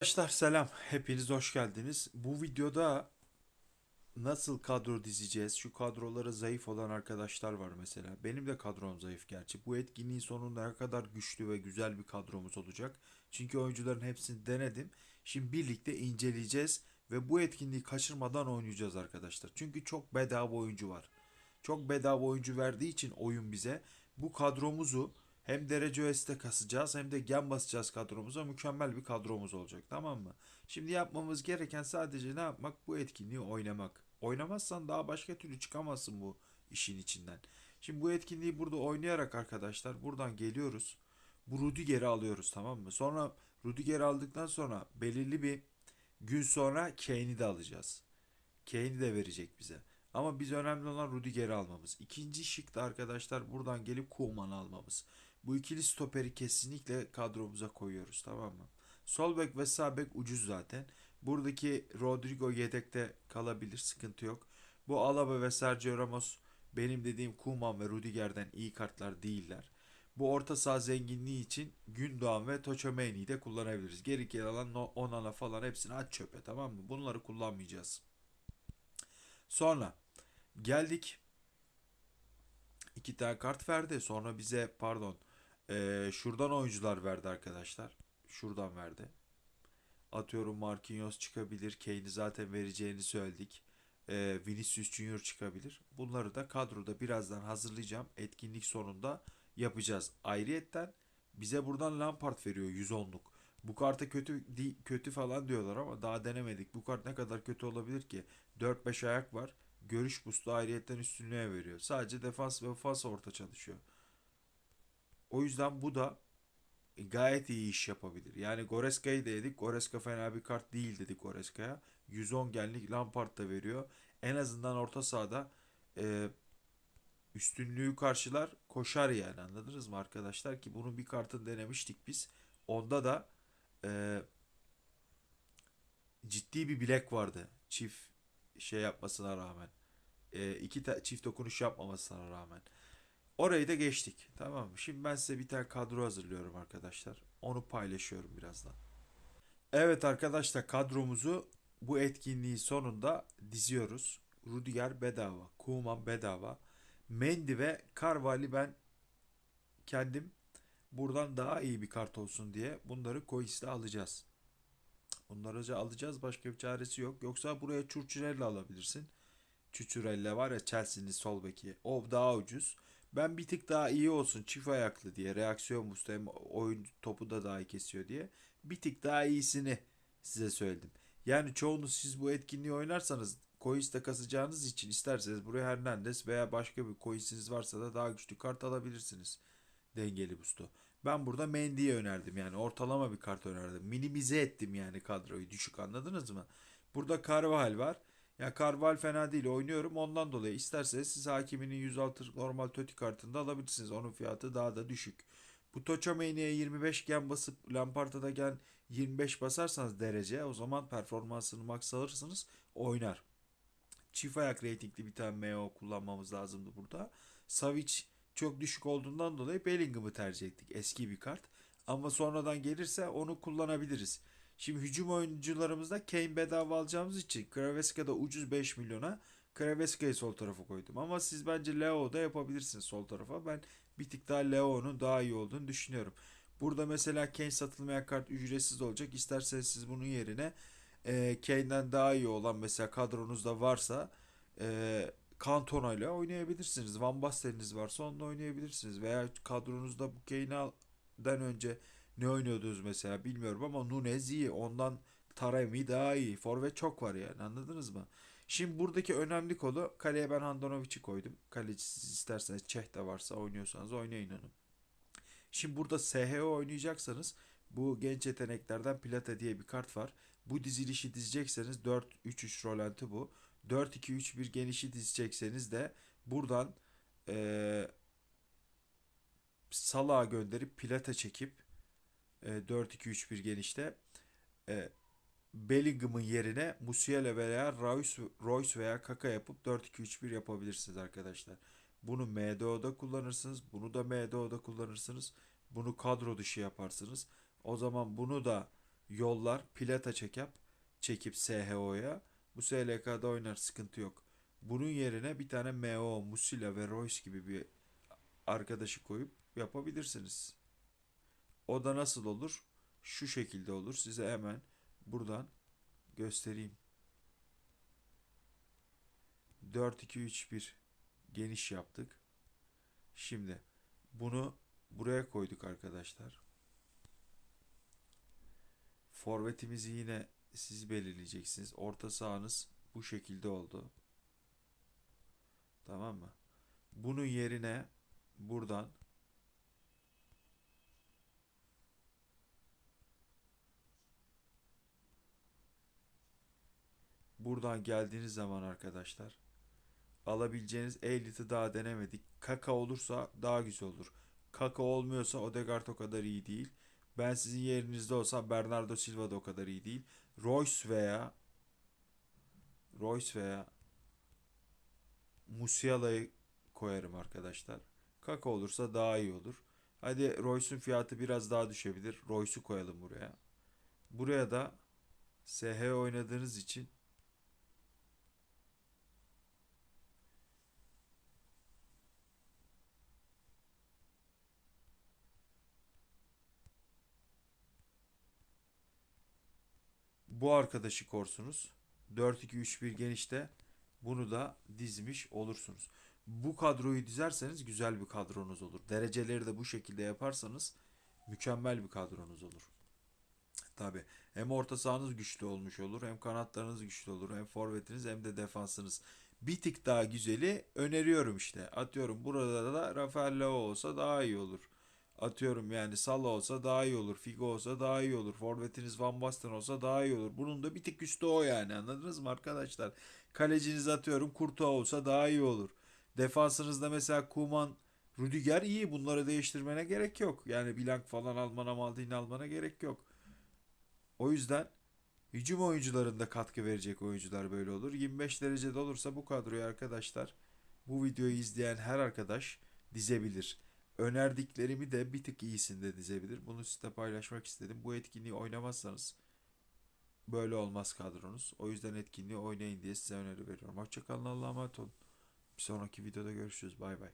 Arkadaşlar selam. Hepiniz hoş geldiniz. Bu videoda nasıl kadro dizeceğiz? Şu kadroları zayıf olan arkadaşlar var mesela. Benim de kadrom zayıf gerçi. Bu etkinliğin sonunda ne kadar güçlü ve güzel bir kadromuz olacak. Çünkü oyuncuların hepsini denedim. Şimdi birlikte inceleyeceğiz ve bu etkinliği kaçırmadan oynayacağız arkadaşlar. Çünkü çok bedava oyuncu var. Çok bedava oyuncu verdiği için oyun bize bu kadromuzu hem derece öeste kasacağız hem de gen basacağız kadromuza. Mükemmel bir kadromuz olacak tamam mı? Şimdi yapmamız gereken sadece ne yapmak? Bu etkinliği oynamak. Oynamazsan daha başka türlü çıkamazsın bu işin içinden. Şimdi bu etkinliği burada oynayarak arkadaşlar buradan geliyoruz. Bu Rudiger'i alıyoruz tamam mı? Sonra Rudiger'i aldıktan sonra belirli bir gün sonra Kane'i de alacağız. Kane'i de verecek bize. Ama biz önemli olan Rudiger'i almamız. İkinci şık da arkadaşlar buradan gelip Koeman'ı almamız. Bu ikili stoperi kesinlikle kadromuza koyuyoruz tamam mı? Sol bek ve sağ bek ucuz zaten. Buradaki Rodrigo yedekte kalabilir sıkıntı yok. Bu Alaba ve Sergio Ramos benim dediğim Koeman ve Rudiger'den iyi kartlar değiller. Bu orta saha zenginliği için Gündoğan ve Tchouaméni'yi de kullanabiliriz. Geri kalan Onana falan hepsini at çöpe tamam mı? Bunları kullanmayacağız. Sonra geldik. iki tane kart verdi. Sonra bize pardon ee, şuradan oyuncular verdi arkadaşlar. Şuradan verdi. Atıyorum Marquinhos çıkabilir. Kane'i zaten vereceğini söyledik. Ee, Vinicius Junior çıkabilir. Bunları da kadroda birazdan hazırlayacağım. Etkinlik sonunda yapacağız. Ayrıyetten bize buradan Lampard veriyor 110'luk. Bu karta kötü kötü falan diyorlar ama daha denemedik. Bu kart ne kadar kötü olabilir ki? 4-5 ayak var. Görüş boost'u ayrıyetten üstünlüğe veriyor. Sadece defans ve ofans orta çalışıyor. O yüzden bu da gayet iyi iş yapabilir. Yani Goreska'yı da yedik. Goreska fena bir kart değil dedik Goreska'ya. 110 genlik Lampard da veriyor. En azından orta sahada e, üstünlüğü karşılar koşar yani anladınız mı arkadaşlar ki bunun bir kartını denemiştik biz. Onda da e, ciddi bir bilek vardı. Çift şey yapmasına rağmen. E, iki çift dokunuş yapmamasına rağmen. Orayı da geçtik. Tamam mı? Şimdi ben size bir tane kadro hazırlıyorum arkadaşlar. Onu paylaşıyorum birazdan. Evet arkadaşlar kadromuzu bu etkinliği sonunda diziyoruz. Rudiger bedava, Koeman bedava, Mendy ve Carvalho ben kendim buradan daha iyi bir kart olsun diye bunları Kois'le alacağız. Bunları alacağız başka bir çaresi yok. Yoksa buraya Churchill'le alabilirsin. Çuçurella var ya Chelsea'nin sol beki. O daha ucuz. Ben bir tık daha iyi olsun çift ayaklı diye reaksiyon boostu hem oyun topu da daha iyi kesiyor diye bir tık daha iyisini size söyledim. Yani çoğunuz siz bu etkinliği oynarsanız coins'te kasacağınız için isterseniz buraya Hernandez veya başka bir coins'iniz varsa da daha güçlü kart alabilirsiniz. Dengeli boost'u. Ben burada Mendy'ye önerdim yani ortalama bir kart önerdim. Minimize ettim yani kadroyu düşük anladınız mı? Burada Carvajal var. Ya Carval fena değil oynuyorum ondan dolayı isterseniz siz hakiminin 106 normal töti kartında alabilirsiniz. Onun fiyatı daha da düşük. Bu Tchouaméni'ye 25 gen basıp Lampard'a da gen 25 basarsanız derece o zaman performansını max alırsınız oynar. Çift ayak reytingli bir tane MO kullanmamız lazımdı burada. Savic çok düşük olduğundan dolayı Bellingham'ı tercih ettik. Eski bir kart. Ama sonradan gelirse onu kullanabiliriz. Şimdi hücum oyuncularımızda Kane bedava alacağımız için Kraveska'da ucuz 5 milyona Kraveska'yı sol tarafa koydum. Ama siz bence Leo'da yapabilirsiniz sol tarafa. Ben bir tık daha Leo'nun daha iyi olduğunu düşünüyorum. Burada mesela Kane satılmayan kart ücretsiz olacak. İsterseniz siz bunun yerine e, Kane'den daha iyi olan mesela kadronuzda varsa e, Cantona ile oynayabilirsiniz. Van Basten'iniz varsa onunla oynayabilirsiniz. Veya kadronuzda bu Kane'den önce ne oynuyordunuz mesela bilmiyorum ama Nunez iyi. Ondan Taremi daha iyi. Forvet çok var yani anladınız mı? Şimdi buradaki önemli konu kaleye ben Handanovic'i koydum. Kaleci siz isterseniz Çeh de varsa oynuyorsanız oynayın onu. Şimdi burada SHO oynayacaksanız bu genç yeteneklerden Plata diye bir kart var. Bu dizilişi dizecekseniz 4-3-3 rolanti bu. 4-2-3-1 genişi dizecekseniz de buradan eee Salah'a gönderip Plata çekip e, 4-2-3-1 genişte e, Bellingham'ın yerine Musiala veya Royce, Royce veya Kaka yapıp 4-2-3-1 yapabilirsiniz arkadaşlar. Bunu MDO'da kullanırsınız. Bunu da MDO'da kullanırsınız. Bunu kadro dışı yaparsınız. O zaman bunu da yollar plata çekip çekip SHO'ya bu SLK'da oynar sıkıntı yok. Bunun yerine bir tane MO, Musila ve Royce gibi bir arkadaşı koyup yapabilirsiniz. O da nasıl olur? Şu şekilde olur. Size hemen buradan göstereyim. 4 2 3 1 geniş yaptık. Şimdi bunu buraya koyduk arkadaşlar. Forvetimizi yine siz belirleyeceksiniz. Orta sahanız bu şekilde oldu. Tamam mı? Bunun yerine buradan buradan geldiğiniz zaman arkadaşlar alabileceğiniz Elite'i daha denemedik. Kaka olursa daha güzel olur. Kaka olmuyorsa Odegaard o kadar iyi değil. Ben sizin yerinizde olsam Bernardo Silva da o kadar iyi değil. Royce veya Royce veya Musiala'yı koyarım arkadaşlar. Kaka olursa daha iyi olur. Hadi Royce'un fiyatı biraz daha düşebilir. Royce'u koyalım buraya. Buraya da SH oynadığınız için bu arkadaşı korsunuz. 4-2-3-1 genişte bunu da dizmiş olursunuz. Bu kadroyu dizerseniz güzel bir kadronuz olur. Dereceleri de bu şekilde yaparsanız mükemmel bir kadronuz olur. Tabi hem orta sahanız güçlü olmuş olur hem kanatlarınız güçlü olur hem forvetiniz hem de defansınız. Bir tık daha güzeli öneriyorum işte. Atıyorum burada da Rafael Leao olsa daha iyi olur. Atıyorum yani Salah olsa daha iyi olur. Figo olsa daha iyi olur. Forvetiniz Van Basten olsa daha iyi olur. Bunun da bir tık üstü o yani anladınız mı arkadaşlar? Kaleciniz atıyorum Kurtuğa olsa daha iyi olur. Defansınızda mesela Kuman, Rüdiger iyi. Bunları değiştirmene gerek yok. Yani Blank falan almana Maldini almana gerek yok. O yüzden hücum oyuncularında katkı verecek oyuncular böyle olur. 25 derecede olursa bu kadroyu arkadaşlar bu videoyu izleyen her arkadaş dizebilir. Önerdiklerimi de bir tık iyisinde dizebilir. Bunu size paylaşmak istedim. Bu etkinliği oynamazsanız böyle olmaz kadronuz. O yüzden etkinliği oynayın diye size öneri veriyorum. Hoşçakalın Allah'a emanet olun. Bir sonraki videoda görüşürüz. Bay bay.